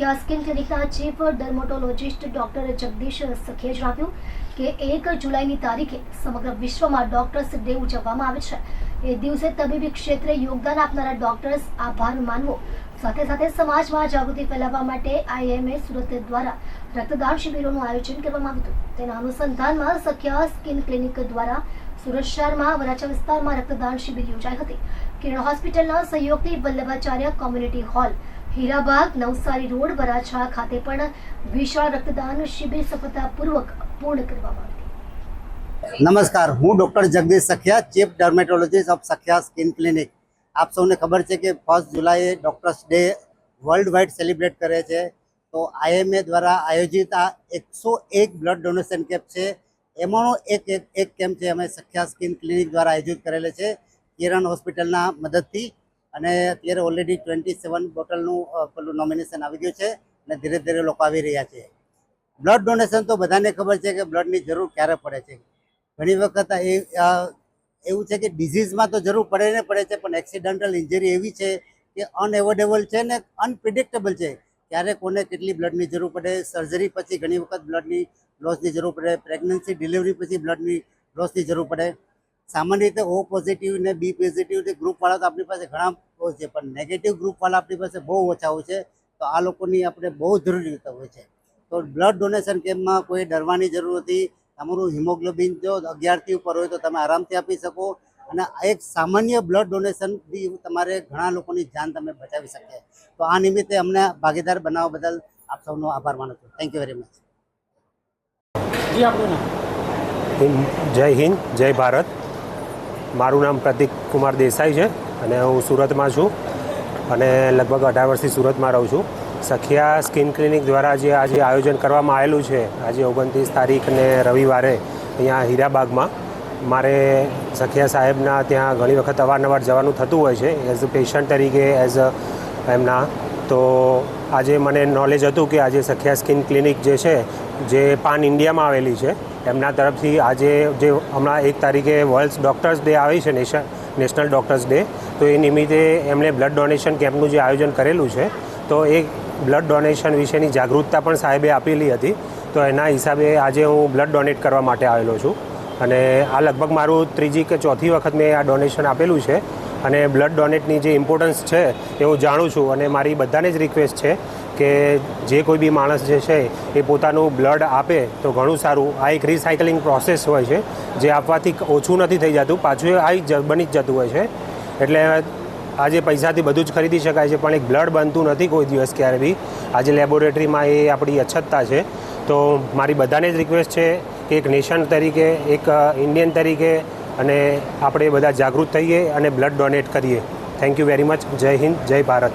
સખ્યા skin ક્લિનિકના chief dermatologist doctor Jagdish સખીએ જણાવ્યું કે એક જુલાઈની તારીખે સમગ્ર વિશ્વમાં ડોક્ટર્સ ડે ઉજવવામાં આવે છે. એ દિવસે તબીબી ક્ષેત્રે યોગદાન આપનારા ડોક્ટર્સ આભાર માનવો, સાથે સાથે સમાજમાં જાગૃતિ ફેલાવવા માટે આઈએમએ સુરત દ્વારા રક્તદાન શિબિરોનું આયોજન કરવામાં આવ્યું હતું. તેના અનુસંધાનમાં સખ્યા સ્કિન ક્લિનિક દ્વારા સુરત શહેરમાં વરાછા વિસ્તારમાં રક્તદાન શિબિર યોજાઈ હતી. કિરણ હોસ્પિટલના સહયોગથી Vallabhacharya community hall Hirabag, Navsari road, Varachha ખાતે પણ વિશાળ રક્તદાન શિબિર સફળતાપૂર્વક પૂર્ણ કરવામાં નમસ્કાર, હું doctor Jagdish Sakhiya, chief dermatologist of Sakhiya skin clinic. આપ સૌને ખબર છે કે ફર્સ્ટ જુલાઈએ doctors day world wide celebrate કરે છે. તો આઈએમએ દ્વારા આયોજિત આ એકસો એક બ્લડ ડોનેશન કેમ્પ છે. એમાંનો એક એક કેમ્પ છે, અમે સખ્યા સ્કિન ક્લિનિક દ્વારા આયોજિત કરેલો છે. કિરણ હોસ્પિટલના મદદથી અને અત્યારે ઓલરેડી ટ્વેન્ટી સેવન બોટલનું પેલું નોમિનેશન આવી ગયું છે અને ધીરે ધીરે લોકો આવી રહ્યા છે. બ્લડ ડોનેશન તો બધાને ખબર છે કે બ્લડની જરૂર ક્યારે પડે છે. ઘણી વખત એ એવું છે કે ડિઝીઝમાં તો જરૂર પડે ને પડે છે, પણ એક્સિડન્ટલ ઇન્જરી એવી છે કે અનએવોર્ડેબલ છે ને અનપ્રિડિક્ટેબલ છે. ક્યારે કોને કેટલી બ્લડની જરૂર પડે સર્જરી પછી ઘણી વખત બ્લડની લોસની જરૂર પડે પ્રેગ્નન્સી ડિલિવરી પછી બ્લડની લોસની જરૂર પડે. સામાન્ય રીતે ઓ પોઝિટિવ ને બી પોઝિટિવ ગ્રુપવાળા તો આપણી પાસે ઘણા છે પણ નેગેટિવ ગ્રુપવાળા આપણી પાસે બહુ ઓછા હોય છે. તો આ લોકોની આપણે બહુ જરૂરી હોય છે. તો બ્લડ ડોનેશન કેમ્પમાં કોઈ ડરવાની જરૂર નથી. તમારું હિમોગ્લોબિન જો અગિયારથી ઉપર હોય તો તમે આરામથી આપી શકો. અને આ એક સામાન્ય બ્લડ ડોનેશનથી તમારે ઘણા લોકોની જાન તમે બચાવી શકે. તો આ નિમિત્તે અમને ભાગીદાર બનાવવા બદલ આપ સૌનો આભાર માનું છું. થેન્ક યુ વેરી મચ જી આપણું જય હિન્દ જય ભારત. મારું નામ પ્રતિક કુમાર દેસાઈ છે અને હું સુરતમાં છું અને લગભગ અઢાર વર્ષથી સુરતમાં રહું છું. સખિયા સ્કિન ક્લિનિક દ્વારા જે આજે આયોજન કરવામાં આવેલું છે, આજે ઓગણત્રીસ તારીખને રવિવારે અહીંયા હીરાબાગમાં, મારે સખિયા સાહેબના ત્યાં ઘણી વખત અવારનવાર જવાનું થતું હોય છે. એઝ અ પેશન્ટ તરીકે એઝ અ એમના તો આજે મને નોલેજ હતું કે આજે સખિયા સ્કિન ક્લિનિક જે છે, જે પાન ઇન્ડિયામાં આવેલી છે, એમના તરફથી આજે જે હમણાં એક તારીખે વર્લ્ડ ડૉક્ટર્સ ડે આવી છે નેશન નેશનલ ડૉક્ટર્સ ડે તો એ નિમિત્તે એમણે બ્લડ ડોનેશન કેમ્પનું જે આયોજન કરેલું છે, તો એ બ્લડ ડોનેશન વિશેની જાગૃતતા પણ સાહેબે આપેલી હતી, તો એના હિસાબે આજે હું બ્લડ ડોનેટ કરવા માટે આવેલો છું. અને આ લગભગ મારું ત્રીજી કે ચોથી વખત મેં આ ડોનેશન આપેલું છે અને બ્લડ ડોનેટની જે ઇમ્પોર્ટન્સ છે એ હું જાણું છું. અને મારી બધાને જ રિક્વેસ્ટ છે કે જે કોઈ બી માણસ જે છે, એ પોતાનું બ્લડ આપે તો ઘણું સારું. આ એક રિસાયકલિંગ પ્રોસેસ હોય છે, જે આપવાથી ઓછું નથી થઈ જતું, પાછું આવી જ બની જ જતું હોય છે. એટલે આજે પૈસાથી બધું જ ખરીદી શકાય છે, પણ એક બ્લડ બનતું નથી કોઈ દિવસ ક્યારે બી. આજે લેબોરેટરીમાં એ આપણી અછતતા છે. તો મારી બધાને જ રિક્વેસ્ટ છે કે એક નેશન તરીકે, એક ઇન્ડિયન તરીકે અને આપણે બધા જાગૃત થઈએ અને બ્લડ ડોનેટ કરીએ. થેન્ક યુ વેરી મચ જય હિન્દ, જય ભારત.